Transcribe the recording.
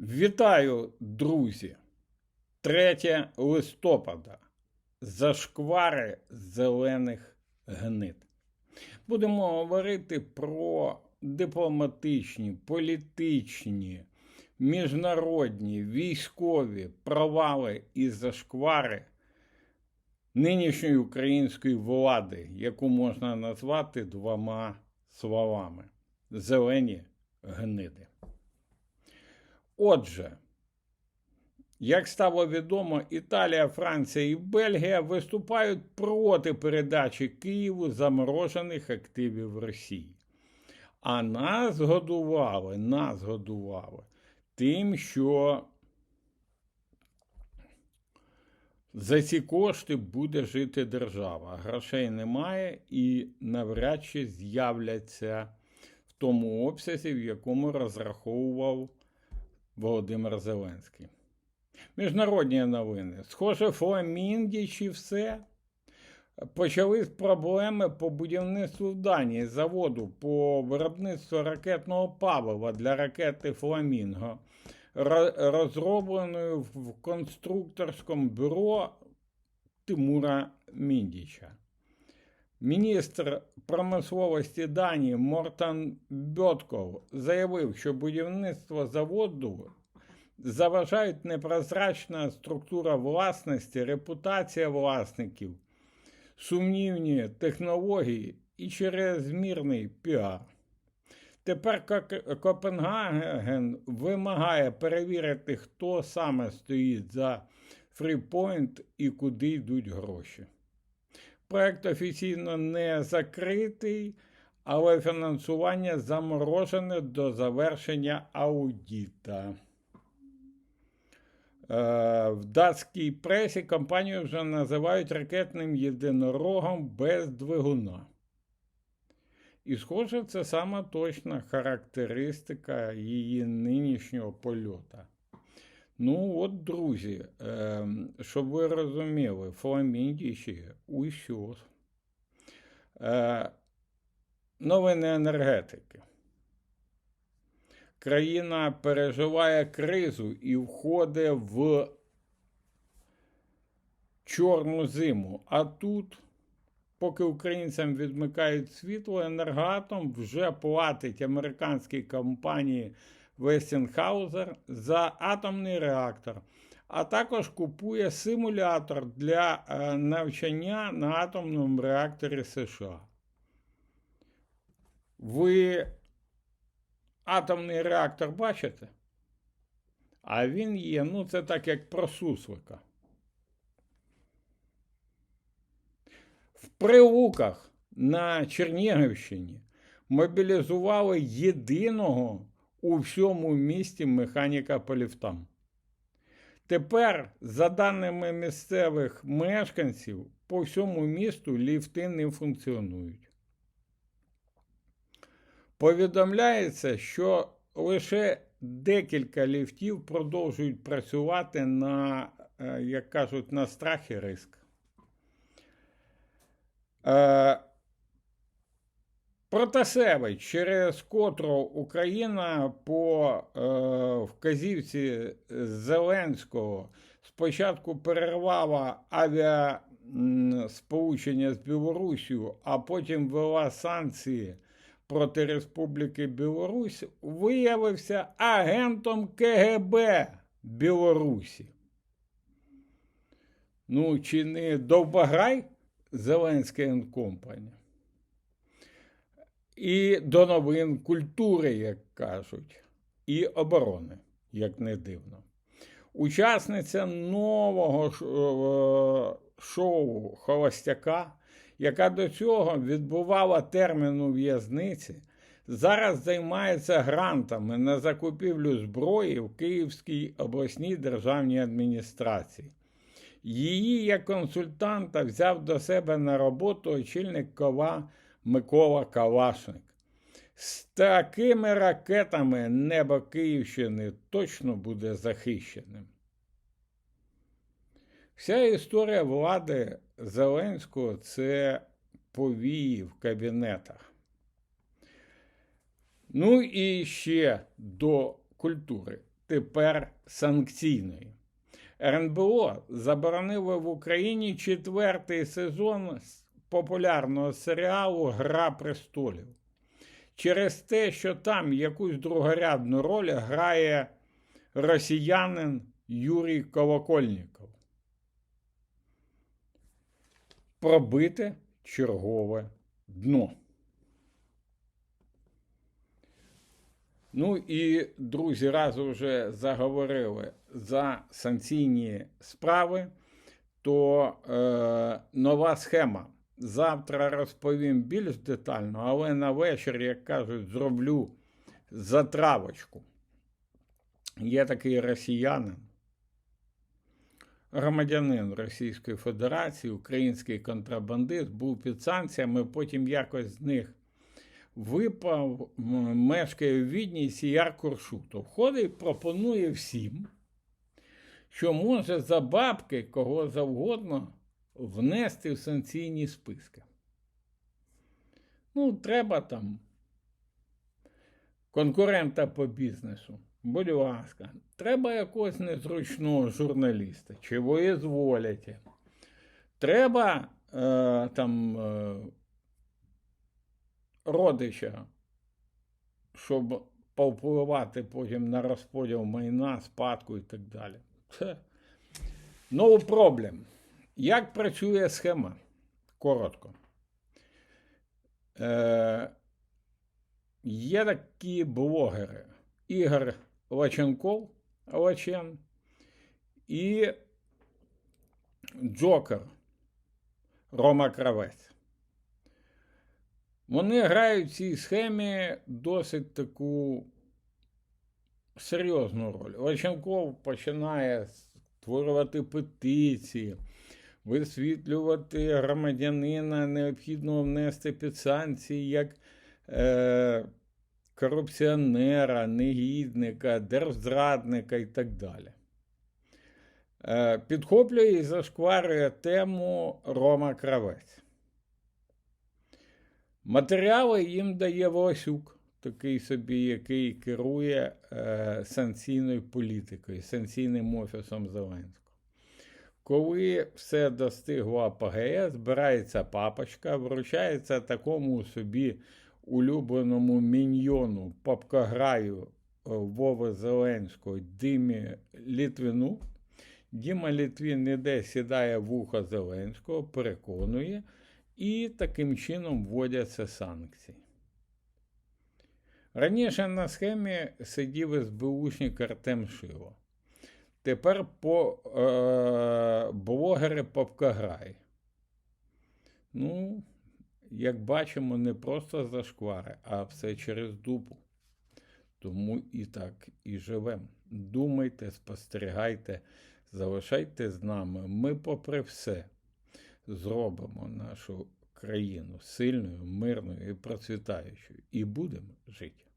Вітаю, друзі! 3 листопада. Зашквари зелених гнид. Будемо говорити про дипломатичні, політичні, міжнародні, військові провали і зашквари нинішньої української влади, яку можна назвати двома словами: зелені гниди. Отже, як стало відомо, Італія, Франція і Бельгія виступають проти передачі Києву заморожених активів Росії. А нас годували, нас годували тим, що за ці кошти буде жити держава. Грошей немає і навряд чи з'являться в тому обсязі, в якому розраховував Володимир Зеленський. Міжнародні новини. Схоже, Фламіндіч і все. Почались проблеми по будівництву в Данії заводу по виробництву ракетного палива для ракети Фламінго, розробленої в конструкторському бюро Тимура Міндіча. Міністр промисловості Данії Мортан Бьотков заявив, що будівництво заводу заважають непрозрачна структура власності, репутація власників, сумнівні технології і чрезмірний піар. Тепер Копенгаген вимагає перевірити, хто саме стоїть за Фріпойнт і куди йдуть гроші. Проект офіційно не закритий, але фінансування заморожене до завершення аудіта. Е, в датській пресі компанію вже називають ракетним єдинорогом без двигуна. І, схоже, це сама точна характеристика її нинішнього польота. Ну, от, друзі, е, щоб ви розуміли, фламіндіші усьо. Е, новини енергетики. Країна переживає кризу і входить в чорну зиму. А тут, поки українцям відмикають світло, енергатом вже платить американській компанії Westinghouse за атомний реактор, а також купує симулятор для е, навчання на атомному реакторі США. Ви атомний реактор бачите? А він є, ну, це так як про суслика. В Прилуках на Чернігівщині мобілізували єдиного у всьому місті механіка по ліфтам. Тепер, за даними місцевих мешканців, по всьому місту ліфти не функціонують. Повідомляється, що лише декілька ліфтів продовжують працювати на, е, як кажуть, на страх і риск. Протасевич, через котру Україна по е, вказівці Зеленського спочатку перервала авіасполучення з Білорусію, а потім ввела санкції проти Республіки Білорусь, виявився агентом КГБ Білорусі. Ну, чи не Довбаграй Зеленський Компанія? І до новин культури, як кажуть, і оборони, як не дивно. Учасниця нового е, шоу Холостяка, яка до цього відбувала термін у в'язниці, зараз займається грантами на закупівлю зброї в Київській обласній державній адміністрації. Її як консультанта взяв до себе на роботу очільник кова Микола Калашник. З такими ракетами небо Київщини точно буде захищеним. Вся історія влади Зеленського це повії в кабінетах. Ну і ще до культури. тепер санкційної. РНБО заборонило в Україні четвертий сезон популярного серіалу Гра престолів через те, що там якусь другорядну роль грає росіянин Юрій Колокольніков. Пробити чергове дно. Ну і друзі, раз уже заговорили за санкційні справи, то е, нова схема. Завтра розповім більш детально, але на вечір, як кажуть, зроблю затравочку. Є такий росіянин, громадянин Російської Федерації, український контрабандист, був під санкціями, потім якось з них випав, мешкає в Відні Сіяр Куршутов. Ходить пропонує всім, що може за бабки кого завгодно внести в санкційні списки. Ну, треба там конкурента по бізнесу. Будь ласка, треба якогось незручного журналіста, чи ви зволите. Треба е, там е, родича, щоб повпливати потім на розподіл майна, спадку і так далі. Це no problem. Як працює схема? Коротко. Е, є такі блогери. Ігор Лаченков, Лачен і Джокер Рома Кравець. Вони грають в цій схемі досить таку серйозну роль. Лаченков починає створювати петиції, висвітлювати громадянина, необхідно внести під санкції як е, корупціонера, негідника, держзрадника і так далі. Е, підхоплює і зашкварює тему Рома Кравець. Матеріали їм дає Волосюк, такий собі, який керує е, санкційною політикою, санкційним офісом Зеленського. Коли все достигло апогея, збирається папочка, вручається такому собі улюбленому міньйону папкограю е, Вови Зеленського Димі Літвину. Діма Літвін іде, сідає в Зеленського, переконує, і таким чином вводяться санкції. Раніше на схемі сидів СБУшник Артем Шило. Тепер по е, блогери Попкаграй. Ну, як бачимо, не просто зашквари, а все через дупу. Тому і так і живемо. Думайте, спостерігайте, залишайте з нами. Ми, попри все, зробимо нашу країну сильною, мирною і процвітаючою. І будемо жити.